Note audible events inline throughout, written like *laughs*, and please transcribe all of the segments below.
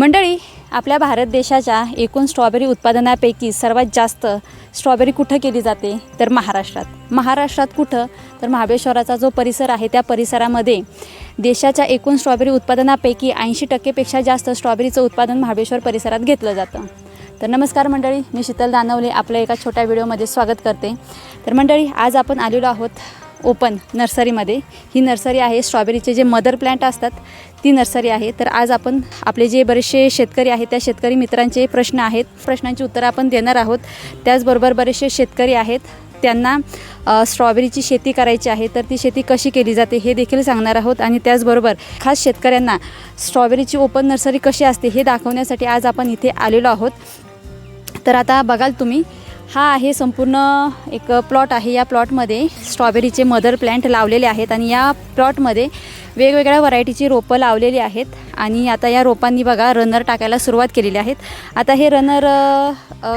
मंडळी आपल्या भारत देशाच्या एकूण स्ट्रॉबेरी उत्पादनापैकी सर्वात जास्त स्ट्रॉबेरी कुठं केली जाते? तर महाराष्ट्रात. महाराष्ट्रात कुठं? तर महाबळेश्वराचा जो परिसर आहे त्या परिसरामध्ये देशाच्या एकूण स्ट्रॉबेरी उत्पादनापैकी ऐंशी टक्केपेक्षा जास्त स्ट्रॉबेरीचं उत्पादन महाबळेश्वर परिसरात घेतलं जातं. तर नमस्कार मंडळी मी शीतल दानवले आपल्या एका छोट्या व्हिडिओमध्ये स्वागत करते. तर मंडळी आज आपण आलेलो आहोत ओपन नर्सरीमध्ये. ही नर्सरी आहे स्ट्रॉबेरीचे जे मदर प्लॅन्ट असतात ती नर्सरी आहे. तर आज आपण आपले जे बरेचसे शेतकरी आहेत त्या शेतकरी मित्रांचे प्रश्न आहेत. प्रश्नांची उत्तरं आपण देणार आहोत. त्याचबरोबर बरेचसे शेतकरी आहेत त्यांना स्ट्रॉबेरीची शेती करायची आहे तर ती शेती कशी केली जाते हे देखील सांगणार आहोत. आणि त्याचबरोबर खास शेतकऱ्यांना स्ट्रॉबेरीची ओपन नर्सरी कशी असते हे दाखवण्यासाठी आज आपण इथे आलेलो आहोत. तर आता बघाल तुम्ही हा आहे संपूर्ण एक प्लॉट आहे. या प्लॉटमध्ये स्ट्रॉबेरीचे मदर प्लॅन्ट लावलेले आहेत आणि या प्लॉटमध्ये वेगवेगळ्या व्हरायटीची रोपं लावलेली आहेत आणि आता या रोपांनी बघा रनर टाकायला सुरुवात केलेली आहेत. आता हे रनर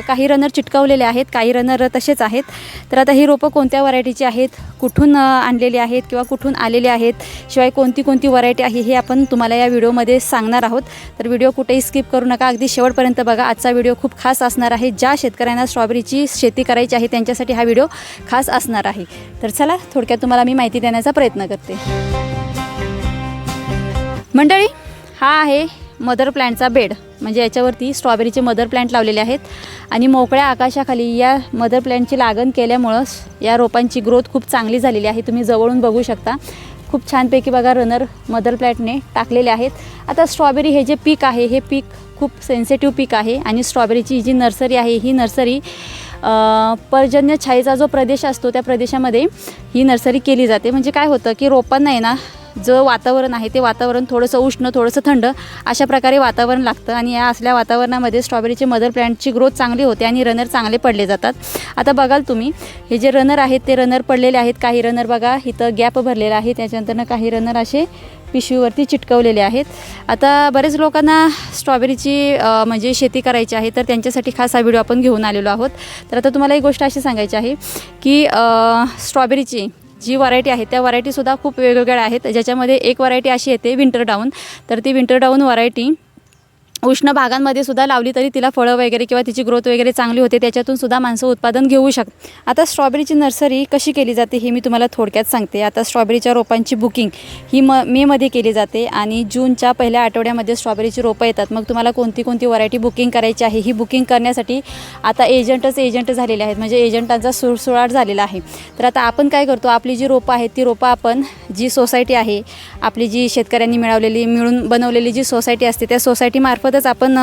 काही रनर चिटकवलेले आहेत काही रनर तसेच आहेत. तर आता ही रोपं कोणत्या व्हरायटीची आहेत कुठून आणलेली आहेत किंवा कुठून आलेले आहेत शिवाय कोणती कोणती व्हरायटी आहे हे आपण तुम्हाला या व्हिडिओमध्ये सांगणार आहोत. तर व्हिडिओ कुठेही स्किप करू नका अगदी शेवटपर्यंत बघा. आजचा व्हिडिओ खूप खास असणार आहे. ज्या शेतकऱ्यांना स्ट्रॉबेरीची शेती करायची आहे त्यांच्यासाठी हा व्हिडिओ खास असणार आहे. तर चला थोडक्यात तुम्हाला मी माहिती देण्याचा प्रयत्न करते. मंडळी हा आहे मदर प्लॅन्टचा बेड. म्हणजे याच्यावरती स्ट्रॉबेरीचे मदर प्लॅन्ट लावलेले आहेत. आणि मोकळ्या आकाशाखाली या मदर प्लॅन्टची लागण केल्यामुळं या रोपांची ग्रोथ खूप चांगली झालेली आहे. तुम्ही जवळून बघू शकता. खूप छानपैकी बघा रनर मदर प्लॅन्टने टाकलेले आहेत. आता स्ट्रॉबेरी हे जे पीक आहे हे पीक खूप सेन्सिटिव्ह पीक आहे. आणि स्ट्रॉबेरीची जी नर्सरी आहे ही नर्सरी पर्जन्य छायेचा जो प्रदेश असतो त्या प्रदेशामध्ये ही नर्सरी केली जाते. म्हणजे काय होतं की रोपांना आहे ना जो वातावरण आहे ते वातावरण थोडंसं उष्ण थोडंसं थंड अशा प्रकारे वातावरण लागतं आणि या असल्या वातावरणामध्ये स्ट्रॉबेरीचे मदर प्लॅन्टची ग्रोथ चांगली होते आणि रनर चांगले पडले जातात. आता बघाल तुम्ही हे जे रनर आहेत ते रनर पडलेले आहेत. काही रनर बघा इथं गॅप भरलेला आहे. त्याच्यानंतरनं काही रनर असे पिशवीवरती चिटकवलेले आहेत. आता बरेच लोकांना स्ट्रॉबेरीची म्हणजे शेती करायची आहे तर त्यांच्यासाठी खास हा व्हिडिओ आपण घेऊन आलेलो आहोत. तर आता तुम्हाला एक गोष्ट अशी सांगायची आहे की स्ट्रॉबेरीची जी व्हरायटी आहे त्या व्हरायटीसुद्धा खूप वेगवेगळ्या आहेत. ज्याच्यामध्ये एक व्हरायटी अशी येते विंटर डाऊन तर ती विंटर डाऊन व्हरायटी उष्ण भागांमध्ये सुद्धा लावली तरी तिला फळं वगैरे किंवा तिची ग्रोथ वगैरे चांगली होते त्याच्यातून सुद्धा माणसं उत्पादन घेऊ शकतात. आता स्ट्रॉबेरीची नर्सरी कशी केली जाते हे मी तुम्हाला थोडक्यात सांगते. आता स्ट्रॉबेरीच्या रोपांची बुकिंग ही म मेमध्ये केली जाते आणि जूनच्या पहिल्या आठवड्यामध्ये स्ट्रॉबेरीची रोपं येतात. मग तुम्हाला कोणती कोणती व्हरायटी बुकिंग करायची आहे ही बुकिंग करण्यासाठी आता एजंटच एजंट झालेले आहेत. म्हणजे एजंटांचा सुळसुळाट झालेला आहे. तर आता आपण काय करतो आपली जी रोपं आहेत ती रोपं आपण जी सोसायटी आहे आपली जी शेतकऱ्यांनी मिळवलेली मिळून बनवलेली जी सोसायटी असते त्या सोसायटीमार्फत सोसायटीमार्फतच आपण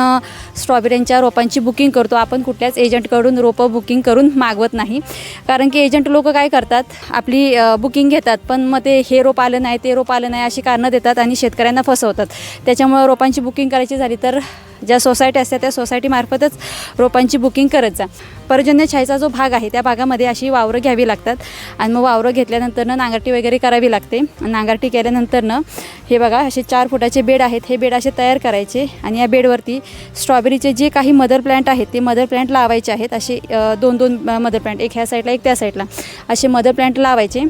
स्ट्रॉबेरींच्या रोपांची बुकिंग करतो. आपण कुठल्याच एजंटकडून रोपं बुकिंग करून मागवत नाही. कारण की एजंट लोक काय करतात आपली बुकिंग घेतात पण मग ते हे रोप आलं नाही ते रोप आलं नाही अशी कारणं देतात आणि शेतकऱ्यांना फसवतात. त्याच्यामुळं रोपांची बुकिंग करायची झाली तर ज्या सोसायटी असतात त्या सोसायटीमार्फतच रोपांची बुकिंग करत जा. पर्जन्य छायेचा जो भाग आहे त्या भागामध्ये अशी वावरं घ्यावी लागतात. आणि मग वावरं घेतल्यानंतरनं नांगरटी वगैरे करावी लागते. नांगरटी केल्यानंतरनं हे बघा असे चार फुटाचे बेड आहेत. हे बेड असे तयार करायचे आणि या बेडवरती स्ट्रॉबेरीचे जे काही मदर प्लँट आहेत ते मदर प्लँट लावायचे आहेत. असे दोन दोन मदर प्लँट एक ह्या साईडला एक त्या साईडला. असे मदर प्लँट लावायचे.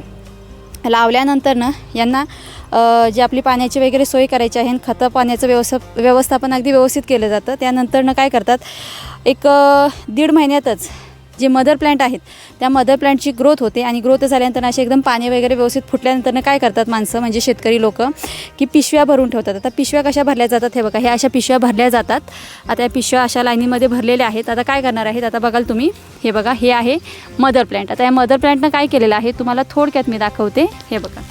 लावल्यानंतर ना यांना जे आपली पाण्याची वगैरे सोय करायची आहे आणि खतं पाण्याचं व्यवस्था व्यवस्थापन अगदी व्यवस्थित केलं जातं. त्यानंतरनं काय करतात एक दीड महिन्यातच जे मदर प्लांट आहेत त्या मदर प्लांटची ग्रोथ होते आणि ग्रोथ झाल्यानंतर असे एकदम पाणी वगैरे व्यवस्थित फुटल्यानंतरनं काय करतात माणसं म्हणजे शेतकरी लोक की पिशव्या भरून ठेवतात. आता पिशव्या कशा भरल्या जातात हे बघा. ह्या अशा पिशव्या भरल्या जातात. आता या पिशव्या अशा लाईनीमध्ये भरलेल्या आहेत. आता काय करणार आहेत? आता बघाल तुम्ही. हे बघा हे आहे मदर प्लांट. आता या मदर प्लांटनं काय केलेलं आहे? तुम्हाला थोडक्यात मी दाखवते. हे बघा.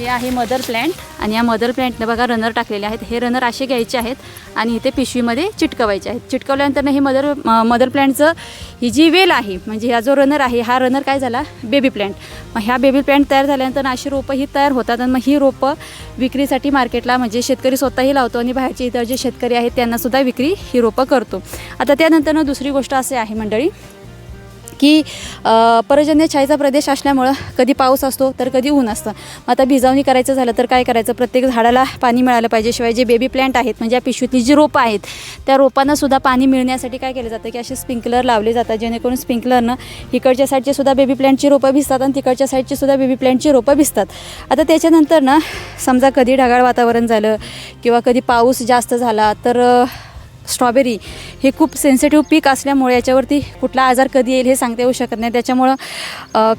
हे आहे मदर प्लॅन्ट आणि या मदर प्लॅन्टनं बघा रनर टाकलेले आहेत. हे रनर असे घ्यायचे आहेत आणि इथे पिशवीमध्ये चिटकवायचे आहेत. चिटकवल्यानंतर हे मदर मदर प्लॅन्टचं ही जी वेल आहे म्हणजे हा जो रनर आहे हा रनर काय झाला? बेबी प्लॅन्ट मग ह्या बेबी प्लॅन्ट तयार झाल्यानंतर अशी रोपं ही तयार होतात आणि मग ही रोपं विक्रीसाठी मार्केटला म्हणजे शेतकरी स्वतःही लावतो आणि बाहेरचे इतर जे शेतकरी आहेत त्यांनासुद्धा विक्री ही रोपं करतो. आता त्यानंतरनं दुसरी गोष्ट असे आहे मंडळी की पर्जन्य छायेचा प्रदेश असल्यामुळं कधी पाऊस असतो तर कधी ऊन असतं. मग आता भिजावणी करायचं झालं तर काय करायचं? प्रत्येक झाडाला पाणी मिळालं पाहिजे. शिवाय जे बेबी प्लॅन्ट आहेत म्हणजे या पिशवीतली जी रोपं आहेत त्या रोपांनासुद्धा पाणी मिळण्यासाठी काय केलं जातं? की असे स्प्रिंकलर लावले जातात जेणेकरून स्प्रिंकलरनं इकडच्या साईडचे सुद्धा बेबी प्लॅन्टची रोपं भिजतात आणि तिकडच्या साईडची सुद्धा बेबी प्लॅन्टची रोपं भिजतात. आता त्याच्यानंतर ना समजा कधी ढगाळ वातावरण झालं किंवा कधी पाऊस जास्त झाला तर स्ट्रॉबेरी हे खूप सेन्सिटिव्ह पीक असल्यामुळे याच्यावरती कुठला आजार कधी येईल हे सांगता येऊ शकत नाही. त्याच्यामुळं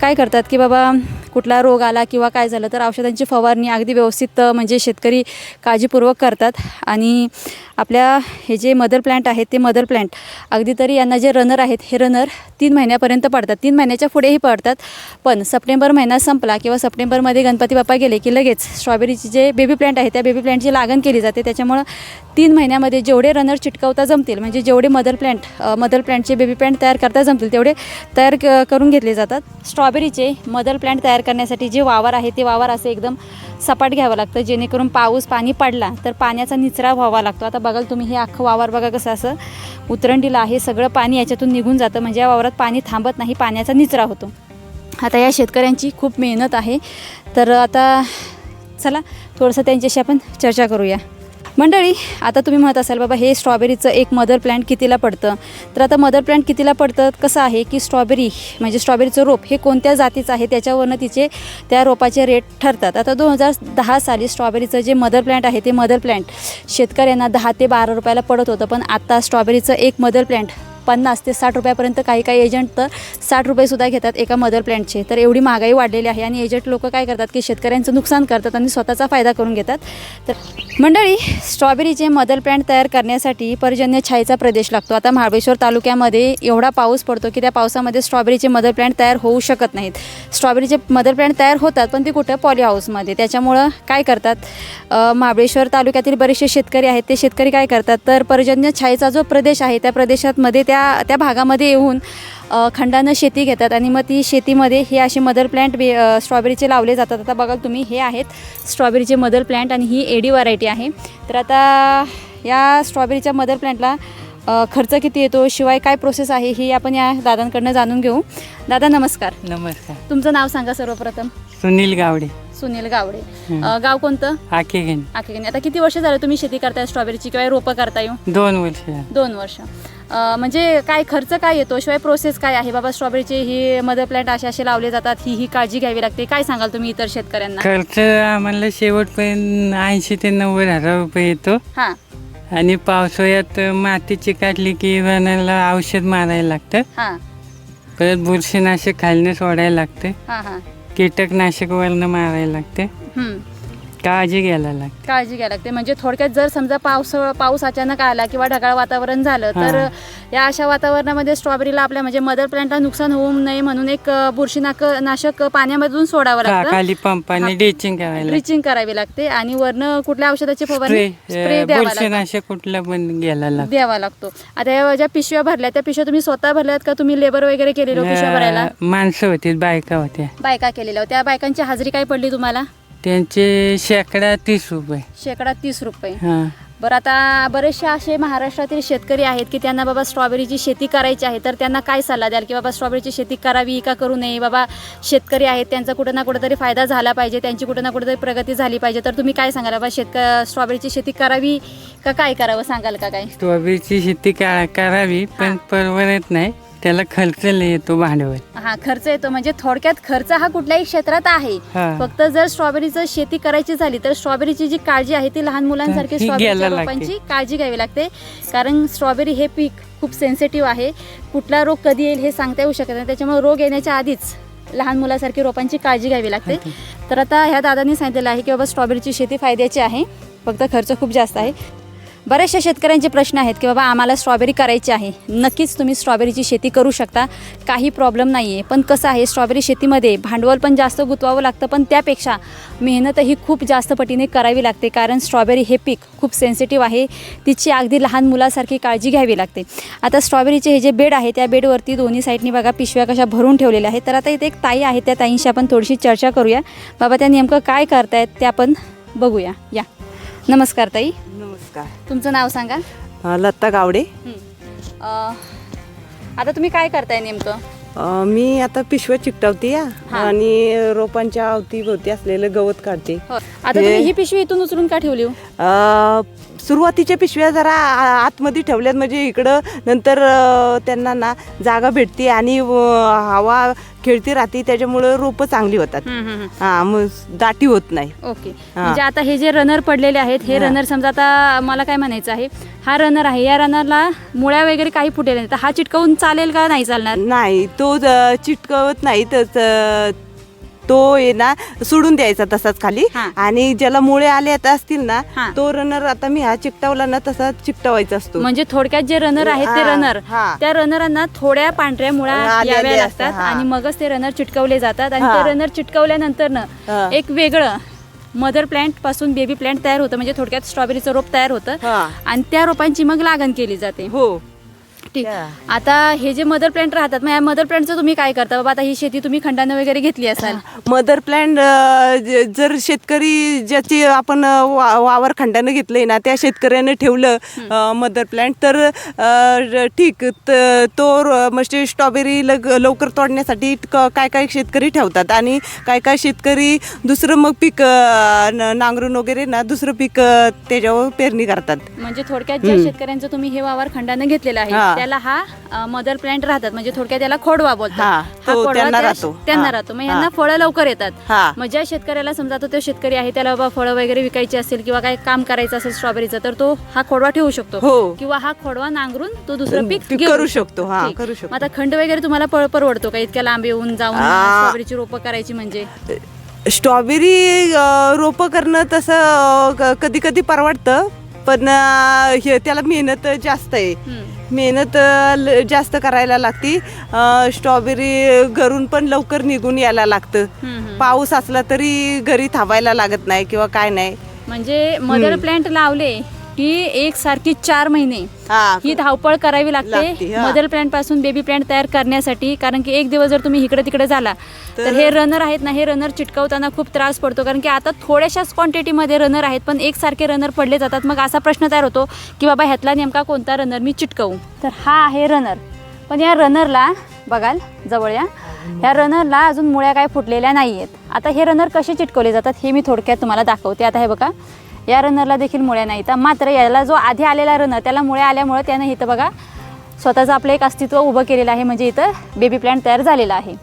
काय करतात की बाबा कुठला रोग आला किंवा काय झालं तर औषधांची फवारणी अगदी व्यवस्थित म्हणजे शेतकरी काळजीपूर्वक करतात. आणि आपल्या हे जे मदर प्लॅन्ट आहेत ते मदर प्लॅन्ट अगदी तरी यांना जे रनर आहेत हे रनर तीन महिन्यापर्यंत पडतात. तीन महिन्याच्या पुढेही पडतात. पण सप्टेंबर महिना संपला किंवा सप्टेंबरमध्ये गणपती बाप्पा गेले की लगेच स्ट्रॉबेरीचे जे बेबी प्लँट आहे त्या बेबी प्लँटची लागण केली जाते. त्याच्यामुळं तीन महिन्यामध्ये जेवढे रनर चिटकवता जमतील म्हणजे जेवढे मदर प्लँट मदर प्लँटचे बेबी प्लँट तयार करता जमतील तेवढे तयार क- करून घेतले जातात. स्ट्रॉबेरीचे मदर प्लँट तयार करण्यासाठी जे वावर आहे ते वावर असे एकदम सपाट घ्यावं लागतं. जेणेकरून पाऊस पाणी पडला तर पाण्याचा निचरा व्हावा लागतो. आता बघाल तुम्ही हे अख्खं वावर बघा कसं असं उतरंडीला आहे. सगळं पाणी याच्यातून निघून जातं. म्हणजे या वावरात पाणी थांबत नाही पाण्याचा निचरा होतो. आता या शेतकऱ्यांची खूप मेहनत आहे. तर आता चला थोडंसं त्यांच्याशी आपण चर्चा करूया. मंडळी आता तुम्ही म्हणत असाल बाबा हे स्ट्रॉबेरीचं एक मदर प्लांट कितीला पडतं? तर आता मदर प्लांट कितीला पडतं? कसं आहे की स्ट्रॉबेरी म्हणजे स्ट्रॉबेरीचं रोप हे कोणत्या जातीचं आहे? त्याच्यावरनं तिचे त्या रोपाचे रेट ठरतात. आता दोन हजार दहा साली स्ट्रॉबेरीचं जे मदर प्लांट आहे ते मदर प्लांट शेतकऱ्यांना दहा ते बारा रुपयाला पडत होतं. पण आता स्ट्रॉबेरीचं एक मदर प्लांट पन्नास ते साठ रुपयापर्यंत काही काही एजंट तर साठ रुपयेसुद्धा घेतात एका मदर प्लॅन्टचे तर एवढी महागाई वाढलेली आहे आणि एजंट लोक काय करतात की शेतकऱ्यांचं नुकसान करतात आणि स्वतःचा फायदा करून घेतात. तर मंडळी स्ट्रॉबेरीचे मदर प्लॅन्ट तयार करण्यासाठी पर्जन्य छायेचा प्रदेश लागतो. आता महाबळेश्वर तालुक्यामध्ये एवढा पाऊस पडतो की त्या पावसामध्ये स्ट्रॉबेरीचे मदर प्लॅन्ट तयार होऊ शकत नाहीत. स्ट्रॉबेरीचे मदर प्लॅन्ट तयार होतात पण ते कुठं? पॉली हाऊसमध्ये त्याच्यामुळं काय करतात? महाबळेश्वर तालुक्यातील बरेचसे शेतकरी आहेत. ते शेतकरी काय करतात? तर पर्जन्य छायेचा जो प्रदेश आहे त्या प्रदेशातमध्ये त्या त्या भागामध्ये येऊन खंडानं शेती घेतात आणि मग ती शेतीमध्ये हे असे मदर प्लॅन्ट बे स्ट्रॉबेरीचे लावले जातात. आता बघाल तुम्ही हे आहेत स्ट्रॉबेरीचे मदर प्लॅन्ट आणि ही एडी व्हरायटी आहे. तर आता या स्ट्रॉबेरीच्या मदर प्लॅन्टला अ, खर्च किती येतो? शिवाय काय प्रोसेस आहे? ही आपण या दादांकडनं जाणून घेऊ. दादा नमस्कार. नमस्कार. तुमचं नाव सांगा सर्वप्रथम. सुनील गावडे. सुनील गावडे. गाव कोणतं? आकेगण आखेगणी आता किती वर्ष झालं तुम्ही शेती करताय स्ट्रॉबेरीची किंवा रोपं करताय? हो? दोन वर्ष. दोन वर्ष. म्हणजे काय खर्च काय येतो? शिवाय प्रोसेस काय आहे? बाबा स्ट्रॉबेरीचे ही मदर प्लॅन्ट असे असे लावले जातात ही ही काळजी घ्यावी लागते. काय सांगाल तुम्ही इतर शेतकऱ्यांना? खर्च आम्हाला शेवटपर्यंत ऐंशी ते नव्वद हजार रुपये येतो. हां. आणि पावसाळ्यात माती चिकाटली की रानाला औषध मारायला लागतं. हां. परत बुरशीनाशक खालनं सोडायला लागते. हां हां. कीटकनाशक वरनं मारायला लागते. हम्म. काळजी घ्यायला लागते. काळजी घ्यायला लागते. म्हणजे थोडक्यात जर समजा पाऊस पाऊस अचानक आला किंवा ढगाळ वातावरण झालं तर हां. या अशा वातावरणामध्ये स्ट्रॉबेरीला आपल्या म्हणजे मदर प्लॅन्टला नुकसान होऊ नये म्हणून एक बुरशीनाक नाशक पाण्यामधून सोडावं लागतं. पंपाने हा. ड्रिचिंग करावी लागते. आणि वरनं कुठल्या औषधाची फवारणी? स्प्रे बुरशीनाशक कुठलं पण घ्यायला लागतं. द्यावा लागतो. आता ज्या पिशव्या भरल्या त्या पिशव्या तुम्ही स्वतः भरल्यात का? तुम्ही लेबर वगैरे केलेलो पिशव्या भरायला? माणसं होती बायका होत्या. बायका केलेल्या होत्या. त्या बायकांची हजेरी काय पडली तुम्हाला? त्यांचे शेकडा तीस रुपये. शेकडा तीस रुपये. हां. बरं आता बरेचसे असे महाराष्ट्रातील शेतकरी आहेत की त्यांना बाबा स्ट्रॉबेरीची शेती करायची आहे तर त्यांना काय सल्ला द्याल? की बाबा स्ट्रॉबेरीची शेती करावी का करू नये? बाबा शेतकरी आहेत त्यांचा कुठं ना कुठं तरी फायदा झाला पाहिजे त्यांची कुठं ना कुठं तरी प्रगती झाली पाहिजे. तर तुम्ही काय सांगाल? बाबा शेतक स्ट्रॉबेरीची शेती करावी का काय करावं? सांगाल का काय? स्ट्रॉबेरीची शेती का करावी पण. परवडत नाही. त्याला खर्च येतो भांडवल हा खर्च येतो. म्हणजे थोडक्यात खर्च हा कुठल्याही क्षेत्रात आहे. हा. फक्त जर स्ट्रॉबेरीचं शेती करायची झाली तर स्ट्रॉबेरीची जी काळजी आहे ती लहान मुलांसारखी ही स्ट्रॉबेरीच्या लागते. रोपांची काळजी घ्यावी लागते. कारण स्ट्रॉबेरी हे पीक खूप सेन्सिटिव्ह आहे. कुठला रोग कधी येईल हे सांगता येऊ शकत नाही. त्याच्यामुळे रोग येण्याच्या आधीच लहान मुलासारखी रोपांची काळजी घ्यावी लागते. तर आता ह्या दादांनी सांगितलेलं आहे की बाबा स्ट्रॉबेरीची शेती फायद्याची आहे. फक्त खर्च खूप जास्त आहे. बऱ्याचशा शेतकऱ्यांचे प्रश्न आहेत की बाबा आम्हाला स्ट्रॉबेरी करायची आहे. नक्कीच तुम्ही स्ट्रॉबेरीची शेती करू शकता. काही प्रॉब्लेम नाही आहे पण कसं आहे स्ट्रॉबेरी शेतीमध्ये भांडवल पण जास्त गुंतवावं लागतं पण त्यापेक्षा मेहनतही खूप जास्त पटीने करावी लागते. कारण स्ट्रॉबेरी हे पीक खूप सेन्सिटिव्ह आहे. तिची अगदी लहान मुलासारखी काळजी घ्यावी लागते. आता स्ट्रॉबेरीचे हे जे बेड आहे त्या बेडवरती दोन्ही साईडनी बघा पिशव्या कशा भरून ठेवलेल्या आहेत. तर आता इथे एक ताई आहे त्या ताईंशी आपण थोडीशी चर्चा करूया. बाबा त्या नेमकं काय करतायत ते आपण बघूया. या. नमस्कार ताई. नमस्कार. तुमचं नाव सांगा. लता गावडे. हं. अ, आता तुम्ही काय करताय नेमकं? अ, मी आता पिशव्या चिकटवते या हा. आणि रोपांच्या अवतीभोवती असलेलं गवत काढते. हो. आता तुम्ही ही पिशवी इथून उचलून का ठेवली हो? अ, सुरुवातीच्या पिशव्या जरा आ- आतमध्ये ठेवल्यात म्हणजे इकडं नंतर अ, त्यांना ना जागा भेटते आणि हवा खेळती राहते त्याच्यामुळं रोपं चांगली होतात हम्म, हम्म, हम्म. हा मग दाटी होत नाही ओके. म्हणजे आता हे जे रनर पडलेले आहेत हे हा. रनर समजा आता मला काय म्हणायचं आहे हा रनर आहे या रनरला मुळ्या वगैरे काही फुटेल नाही तर हा चिटकवून चालेल का नाही चालणार नाही तो ज- चिटकवत नाही तर तो आहे ना सोडून द्यायचा तसाच खाली हा. आणि ज्याला मुळे आले आता असतील ना हा. तो रनर आता मी हा चिकटवला ना तसा चिकटवायचा असतो म्हणजे थोडक्यात जे रनर आहेत ते हा, रनर हा. त्या रनरांना थोड्या पांढऱ्या मुळा याव्या लागतात असतात, हा. आणि मगच ते रनर चिटकवले जातात आणि हा. ते रनर चिटकवल्यानंतर हा. ना एक वेगळं मदर प्लांटपासून बेबी प्लांट तयार होतं म्हणजे थोडक्यात स्ट्रॉबेरीचं रोप तयार होतं हा. आणि त्या रोपांची मग लागण केली जाते हो ठीक. त्या. आता हे जे मदर प्लांट राहतात मग या मदर प्लांटचं तुम्ही काय करता? बाबा आता ही शेती तुम्ही खंडानं वगैरे घेतली असाल. *laughs* मदर प्लॅन जर शेतकरी ज्याची आपण वा- वावर खंडानं घेतलंय ना त्या शेतकऱ्यानं ठेवलं मदर प्लॅन्ट तर अ, ठीक. त- तो र- म्हणजे स्ट्रॉबेरी लग लवकर तोडण्यासाठी क- काय काय शेतकरी ठेवतात? आणि काय काय शेतकरी दुसरं मग पीक अ, न- नांगरून वगैरे ना दुसरं पीक अ, त्याच्यावर पेरणी करतात. म्हणजे थोडक्यात ज्या शेतकऱ्यांचं तुम्ही हे वावर खंडानं घेतलेलं आहे हा. त्याला हा मदर प्लांट राहतात म्हणजे थोडक्यात त्याला खोडवा बोलतात हा, खोडवा त्यांना त्या- राहतो. त्यांना हा, राहतो मग. यांना फळं लवकर येतात हा. मग ज्या शेतकऱ्याला समजा तो तो शेतकरी आहे त्याला बाबा फळं वगैरे विकायची असेल किंवा काय काम करायचं असेल स्ट्रॉबेरीचं तर तो हा खोडवा ठेवू शकतो हो. किंवा हा खोडवा नांगरून तो दुसरं पीक घेऊ करू शकतो, हा, ठीक. करू शकतो. मग आता खंड वगैरे तुम्हाला पर- परवडतो का इतक्या लांब येऊन जाऊन आ. स्ट्रॉबेरीची रोपं करायची म्हणजे स्ट्रॉबेरी अ, रोपं करणं तसं कधी कधी परवडतं पण अ, हे त्याला मेहनत जास्त आहे हम्म. मेहनत ल- जास्त करायला लागती. अ, स्ट्रॉबेरी घरून पण लवकर निघून यायला लागतं. पाऊस असला तरी घरी थांबायला लागत नाही किंवा काय नाही. म्हणजे मदर प्लांट लावले की एक सारखी चार महिने हा ही धावपळ करावी लागते लागते, हा. मदर प्लांटपासून बेबी प्लांट तयार करण्यासाठी. कारण की एक दिवस जर तुम्ही इकडे तिकडे झाला तर तर- हे रनर आहेत ना हे रनर चिटकवताना खूप त्रास पडतो. कारण की आता थोड्याशाच क्वांटिटीमध्ये रनर आहेत पण एकसारखे रनर पडले जातात. मग असा प्रश्न तयार होतो की बाबा ह्यातला नेमका कोणता रनर मी चिटकवू? तर हा आहे रनर पण या रनरला बघाल जवळ या ह्या रनरला अजून मुळ्या काय फुटलेल्या नाही आहेत आता हे रनर कसे चिटकवले जातात हे मी थोडक्यात तुम्हाला दाखवते. आता हे बघा या रनरला देखील मुळ्या नाही तर मात्र याला जो आधी आलेला रनर त्याला मुळ्या आल्यामुळे त्यानं इथं बघा स्वतःचं आपलं एक अस्तित्व उभं केलेलं आहे. म्हणजे इथं बेबी प्लॅन्ट तयार झालेला आहे.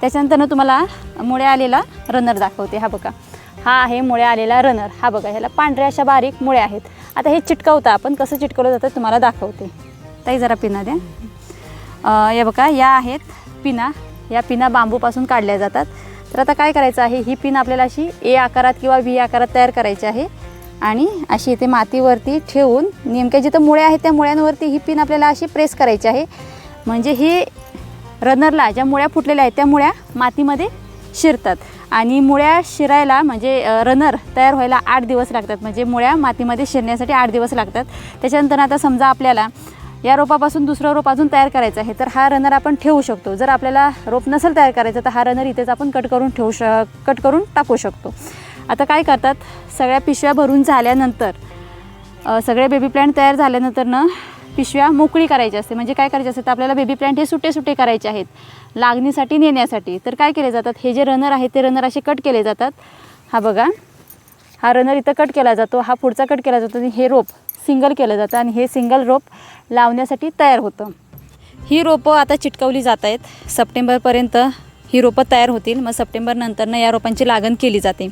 त्याच्यानंतरनं तुम्हाला मुळे आलेला रनर दाखवते. हा बघा. हा आहे मुळे आलेला रनर हा बघा ह्याला पांढऱ्या अशा बारीक मुळे आहेत. आता हे चिटकवतं आपण. कसं चिटकवलं जातं तुम्हाला दाखवते. ताई जरा पिना द्या. या बघा या आहेत पिना. या पिना बांबूपासून काढल्या जातात. तर आता काय करायचं आहे? ही पिन आपल्याला अशी ए आकारात किंवा व्ही आकारात तयार करायची आहे. आणि अशी इथे मातीवरती ठेवून नेमक्या जिथं मुळ्या आहेत त्या मुळ्यांवरती ही पिन आपल्याला अशी प्रेस करायची आहे. म्हणजे ही रनरला ज्या मुळ्या फुटलेल्या आहेत त्या मुळ्या मातीमध्ये शिरतात. आणि मुळ्या शिरायला म्हणजे रनर तयार व्हायला आठ दिवस लागतात. म्हणजे मुळ्या मातीमध्ये शिरण्यासाठी आठ दिवस लागतात. त्याच्यानंतर आता समजा आपल्याला या रोपापासून दुसरं रोप अजून तयार करायचं आहे तर हा रनर आपण ठेवू शकतो. जर आपल्याला रोप नसेल तयार करायचं तर हा रनर इथेच आपण कट करून ठेवू श कट करून टाकू शकतो. आता काय करतात? सगळ्या पिशव्या भरून झाल्यानंतर सगळे बेबी प्लॅन्ट तयार झाल्यानंतर ना पिशव्या मोकळी करायची असते. म्हणजे काय करायचे असते? तर आपल्याला बेबी प्लॅन्ट हे सुटे सुटे करायचे आहेत. लागणीसाठी नेण्यासाठी. तर काय केले जातात? हे जे रनर आहेत ते रनर असे कट केले जातात. हा बघा. हा रनर इथं कट केला जातो. हा पुढचा कट केला जातो. आणि हे रोप सिंगल केलं जातं. आणि हे सिंगल रोप लावण्यासाठी तयार होतं. ही रोपं आता चिटकवली जात आहेत. सप्टेंबरपर्यंत ही रोपं तयार होतील. मग सप्टेंबरनंतरनं या रोपांची लागण केली जाते.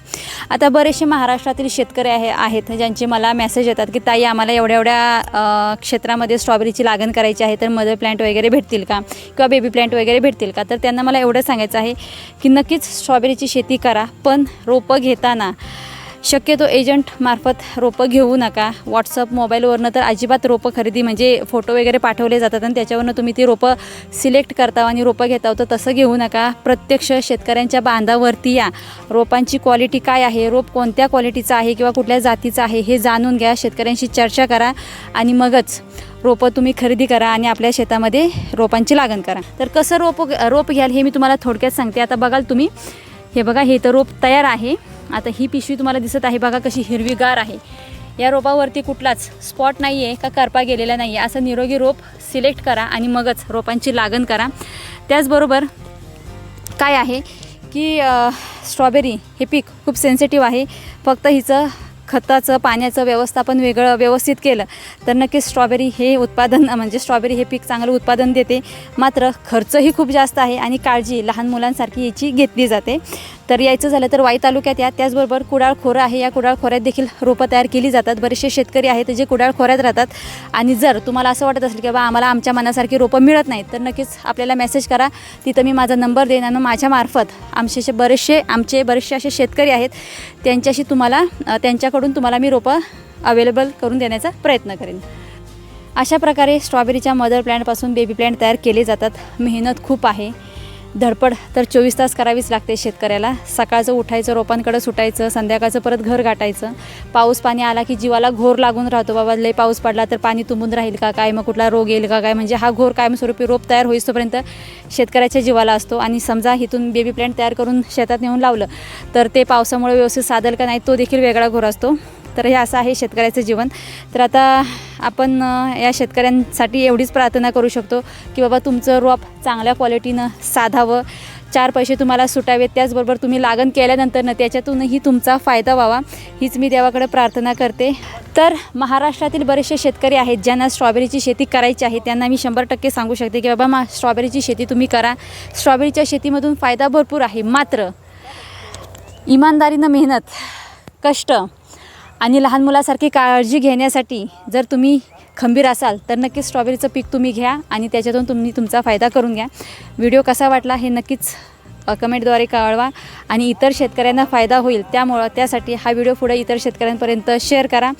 आता बरेचसे महाराष्ट्रातील शेतकरी आहे आहेत ज्यांचे मला मेसेज येतात की ताई आम्हाला एवढ्या एवढ्या क्षेत्रामध्ये स्ट्रॉबेरीची लागण करायची आहे तर मदर प्लांट वगैरे भेटतील का? किंवा बेबी प्लांट वगैरे भेटतील का? तर त्यांना मला एवढं सांगायचं आहे की नक्कीच स्ट्रॉबेरीची शेती करा पण रोपं घेताना शक्यतो एजंटमार्फत रोपं घेऊ नका. व्हॉट्सअप मोबाईलवरनं तर अजिबात रोपं खरेदी म्हणजे फोटो वगैरे पाठवले जातात आणि त्याच्यावरनं तुम्ही ती रोपं सिलेक्ट करता आणि रोपं घेता तर तसं घेऊ नका. प्रत्यक्ष शेतकऱ्यांच्या बांधावरती या. रोपांची क्वालिटी काय आहे? रोप कोणत्या क्वालिटीचं आहे किंवा कुठल्या जातीचं आहे हे जाणून घ्या. शेतकऱ्यांशी चर्चा करा आणि मगच रोपं तुम्ही खरेदी करा आणि आपल्या शेतामध्ये रोपांची लागण करा. तर कसं रोप रोप घ्याल हे मी तुम्हाला थोडक्यात सांगते. आता बघाल तुम्ही. हे बघा हे तर रोप तयार आहे. आता ही पिशवी तुम्हाला दिसत आहे. बघा कशी हिरवीगार आहे. या रोपावरती कुठलाच स्पॉट नाही आहे का करपा गेलेला नाही आहे असं निरोगी रोप सिलेक्ट करा आणि मगच रोपांची लागण करा. त्याचबरोबर काय आहे की स्ट्रॉबेरी हे पीक खूप सेन्सिटिव्ह आहे. फक्त हिचं खताचं पाण्याचं व्यवस्थापन वेगळं व्यवस्थित केलं तर नक्कीच स्ट्रॉबेरी हे उत्पादन म्हणजे स्ट्रॉबेरी हे पीक चांगलं उत्पादन देते. मात्र खर्चही खूप जास्त आहे आणि काळजी लहान मुलांसारखी याची घेतली जाते. तर यायचं झालं तर वाई तालुक्यात या. त्याचबरोबर कुडाळ खोरं आहे. या कुडाळ खोऱ्यात देखील रोपं तयार केली जातात. बरेचसे शेतकरी आहेत जे कुडाळ खोऱ्यात राहतात. आणि जर तुम्हाला असं वाटत असेल की बाबा आम्हाला आमच्या मनासारखी रोपं मिळत नाहीत तर नक्कीच आपल्याला मेसेज करा. तिथं मी माझा नंबर देईन आणि माझ्यामार्फत आमचे असे बरेचसे आमचे बरेचसे असे शेतकरी आहेत. त्यांच्याशी तुम्हाला त्यांच्याकडून तुम्हाला मी रोपं अवेलेबल करून देण्याचा प्रयत्न करेन. अशा प्रकारे स्ट्रॉबेरीच्या मदर प्लॅन्टपासून बेबी प्लॅन्ट तयार केले जातात. मेहनत खूप आहे. धडपड तर चोवीस तास करावीच लागते शेतकऱ्याला. सकाळचं उठायचं रोपांकडं सुटायचं संध्याकाळचं परत घर गाठायचं. पाऊस पाणी आला की जीवाला घोर लागून राहतो. बाबा लय पाऊस पडला तर पाणी तुंबून राहील का काय? मग कुठला रोग येईल का काय? म्हणजे हा घोर कायमस्वरूपी रोप तयार होईस्तोपर्यंत शेतकऱ्याच्या जीवाला असतो. आणि समजा इथून बेबी प्लॅन्ट तयार करून शेतात नेऊन लावलं तर ते पावसामुळे व्यवस्थित साधल का नाही तो देखील वेगळा घोर असतो. तर हे असं आहे शेतकऱ्याचं जीवन. तर आता आपण या शेतकऱ्यांसाठी एवढीच प्रार्थना करू शकतो की बाबा तुमचं रोप चांगल्या क्वालिटीनं साधावं. चार पैसे तुम्हाला सुटावेत त्याचबरोबर तुम्ही लागण केल्यानंतरनं त्याच्यातूनही तुमचा फायदा व्हावा हीच मी देवाकडे प्रार्थना करते. तर महाराष्ट्रातील बरेचसे शेतकरी आहेत ज्यांना स्ट्रॉबेरीची शेती करायची आहे त्यांना मी शंभर टक्के सांगू शकते की बाबा मा स्ट्रॉबेरीची शेती तुम्ही करा. स्ट्रॉबेरीच्या शेतीमधून फायदा भरपूर आहे मात्र इमानदारीनं मेहनत कष्ट आणि लहान मुलासारखी काळजी घेण्यासाठी जर तुम्ही खंबीर असाल तर नक्कीच स्ट्रॉबेरीचं पीक तुम्ही घ्या आणि त्याच्यातून तुम्ही तुमचा फायदा करून घ्या. व्हिडिओ कसा वाटला हे नक्कीच कमेंटद्वारे कळवा आणि इतर शेतकऱ्यांना फायदा होईल त्यामुळं त्यासाठी हा व्हिडिओ पुढे इतर शेतकऱ्यांपर्यंत शेअर करा.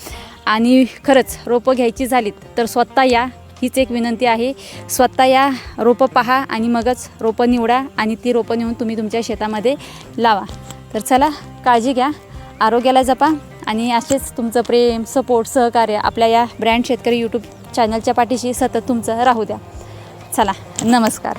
आणि खरंच रोपं घ्यायची झालीत तर स्वतः या हीच एक विनंती आहे. स्वतः या रोपं पहा आणि मगच रोपं निवडा आणि ती रोपं नेऊन तुम्ही तुमच्या शेतामध्ये लावा. तर चला काळजी घ्या आरोग्याला जपा. आणि असेच तुमचं प्रेम सपोर्ट सहकार्य आपल्या या ब्रँड शेतकरी यूट्यूब चॅनलच्या पाठीशी सतत तुमचं राहू द्या. चला नमस्कार.